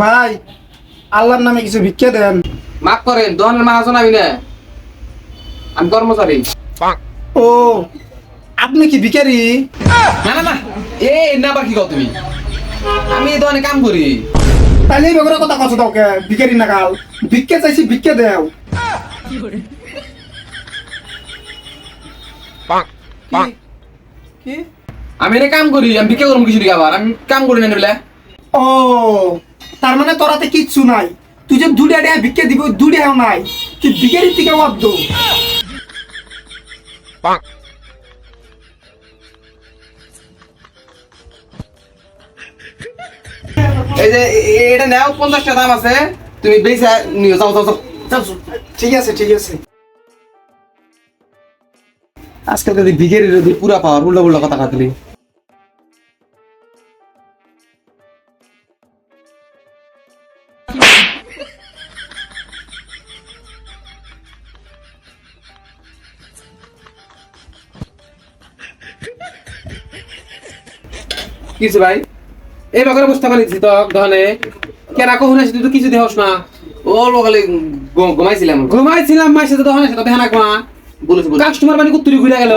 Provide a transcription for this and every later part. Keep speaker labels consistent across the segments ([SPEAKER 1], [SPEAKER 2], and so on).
[SPEAKER 1] ভাই আল্লাহর নামে কিছু ভিক্ষা দেন।
[SPEAKER 2] মাফ করেন দোকানের মাহাজন আমি না। আমি কর্মচারী।
[SPEAKER 1] ও আপনি কি ভিখারি?
[SPEAKER 2] না না না এ না আবার কি কও তুমি? আমি এই দোকানে কাম করি।
[SPEAKER 1] তাহলে এই ব্যাপারে কথা কথা তোকে ভিখারি না কাল। ভিক্ষা চাইছি ভিক্ষা দেও। কি? কি?
[SPEAKER 2] আমি এনে কাম করি আমি বিক্রি করব কিছু দিকে আবার। আমি কাম করি না বলে।
[SPEAKER 1] ও তার মানে তোরাতে কিচ্ছু নাই। তুই যে ভিক্ষা দিব নাই। তুই থেকে বাধ্য
[SPEAKER 2] এই যে এটা নেও পঞ্চাশ দাম আছে। তুমি বেশি যাও যাও যাও।
[SPEAKER 1] ঠিক আছে ঠিক আছে।
[SPEAKER 2] আজকাল যদি ভিগেরি যদি পুরা পাওয়ার উল্টা উল্টা কথা কাটলি। কিছু ভাই? এই বাগানে বুঝতে পারছি তো কেন কখন আসি তুই কিছু দেহস না। ও লোকালে ঘুমাইছিলাম। ঘুমাইছিলাম মাসে তো দহনে সাথে দেখা না কোয়া। বলেছি কাস্টমার মানে কুত্তুরি ঘুরে গেল।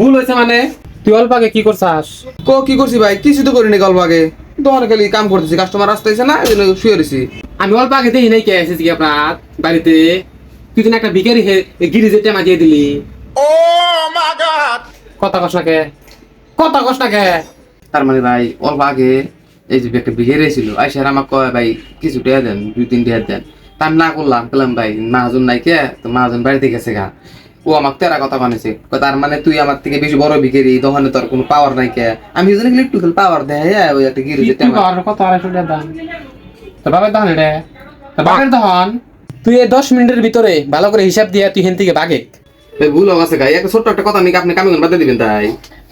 [SPEAKER 2] ভুল হয়েছে মানে।
[SPEAKER 3] তুই অল্প আগে কি করছাস?
[SPEAKER 2] কো কি করছি ভাই? কিছু তো করিনি গল্প আগে। দহনে খালি কাম করতেছি কাস্টমার আসতে হয়েছে না এই জন্য শুয়ে রয়েছি
[SPEAKER 3] আমি অল্প আগে দেখি নাই কে এসেছি কি আপনার বাড়িতে। তুই তো না একটা ভিখারি গিরিজে টেমা দিয়ে দিলি। ও মা গড! কথা কস না কে কথা কে।
[SPEAKER 2] তার মানে ভাই অল্প আগে এই যে একটা বিঘে ছিল আইসার আমাকে কয় ভাই কিছু দেন দুই তিন টেয়া দেন। তা আমি না করলাম বললাম ভাই মাহাজন নাই কে তো মাহাজন বাড়িতে গেছে গা। ও আমাকে তেরা কথা বানিয়েছে তার মানে তুই আমার থেকে বেশি বড় বিঘেরি দোকানে তোর কোনো পাওয়ার নাই কে? আমি ওই জন্য একটু পাওয়ার দেয় হ্যাঁ, ওই একটা গিরিজে
[SPEAKER 3] তুই কর কত আড়াইশো টাকা দাম। তোর বাবার দহন রে। দহন তুই এই দশ মিনিটের ভিতরে ভালো করে হিসাব দিয়ে তুই হেন থেকে বাগে
[SPEAKER 2] ভুল আছে গাই। একটা ছোট্ট একটা কথা নাকি আপনি কামি বাদে দিবেন তাই।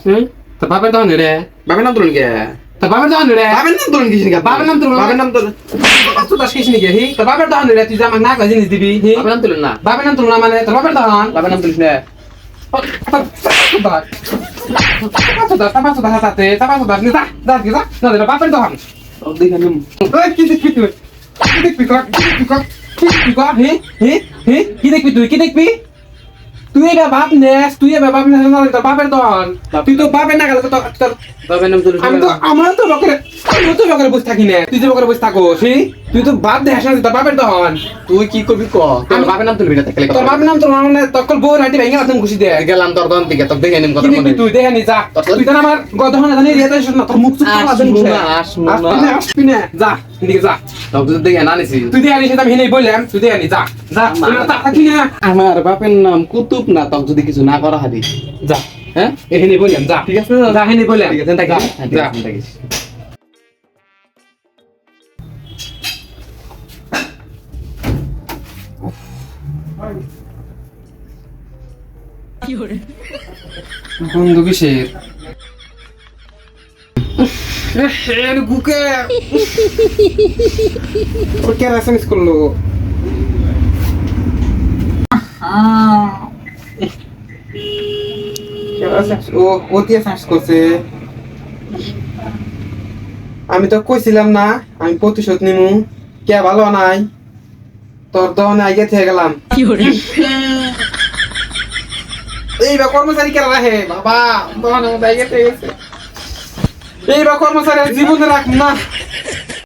[SPEAKER 3] হুম? বাপের দহন রে।
[SPEAKER 2] বাবের নাম তুলুন কে?
[SPEAKER 3] তোর বাপের দহন রে
[SPEAKER 2] বাবের নাম তুলুন কিছু
[SPEAKER 3] বাবার নাম তুলুন।
[SPEAKER 2] বাবের নাম তুলুন
[SPEAKER 3] তুই দশ কিস নাকি হি তোর বাপের দহন রে তুই যে আমাকে না কয় জিনিস দিবি হি
[SPEAKER 2] বাবের নাম তুলুন না
[SPEAKER 3] বাপের নাম তুলনা মানে তোর বাপের দহন
[SPEAKER 2] বাবের নাম তুলিস না
[SPEAKER 3] কি দেখবি তুই কি দেখবি তুই এবার বাপ নেস তুই এবার বাপ নেস না তোর বাপের দহন তুই তো বাপের না গেলে তো তোর- তোর
[SPEAKER 2] বাবের নাম তুলিস
[SPEAKER 3] আমি তো আমরা তো বকরে আমি তো বকরে বসে থাকি না। তুই যে বকরে বসে থাকো সেই তুই তো বাপ দেখাস না তোর বাপের দহন
[SPEAKER 2] তুই কি করবি ক? তোর বাপের নাম তুলবি না থাকলে
[SPEAKER 3] তোর বাপের নাম তোর মানে তকল বউ রাটি ভেঙে আসেন খুশি দে
[SPEAKER 2] গেলাম তোর দন থেকে তোর দেখে নিম কথা মনে
[SPEAKER 3] তুই দেখে নি যা। তুই তো আমার গদহন জানি রিয়াতে এসেছ না তোর মুখ চুপ করে
[SPEAKER 2] আসব না, না।
[SPEAKER 3] না না যা এদিকে যা।
[SPEAKER 2] আমার বাপের নাম কুতুব না তোর যদি কিছু না করা হাদি
[SPEAKER 3] যা।
[SPEAKER 2] হ্যাঁ?
[SPEAKER 3] এখানে বললাম যা।
[SPEAKER 2] ঠিক আছে
[SPEAKER 3] যা হেনে বললাম।
[SPEAKER 2] ঠিক আছে
[SPEAKER 3] যা।
[SPEAKER 2] থাকিস হ্যাঁ, বন্ধু কিসের?
[SPEAKER 3] বুকে ওর কে এসএমএস করল? ও ও কি এসএমএস করছে। আমি তো কইছিলাম না আমি প্রতিশোধ নিমু। কে ভালো নাই? তোর দহনে আগে থেকে গেলাম। এইবার কর্মচারী কেন রাখে বাবা দহনে আগে থেকে গেছে। এইবার কর্মচারী জীবনে রাখ না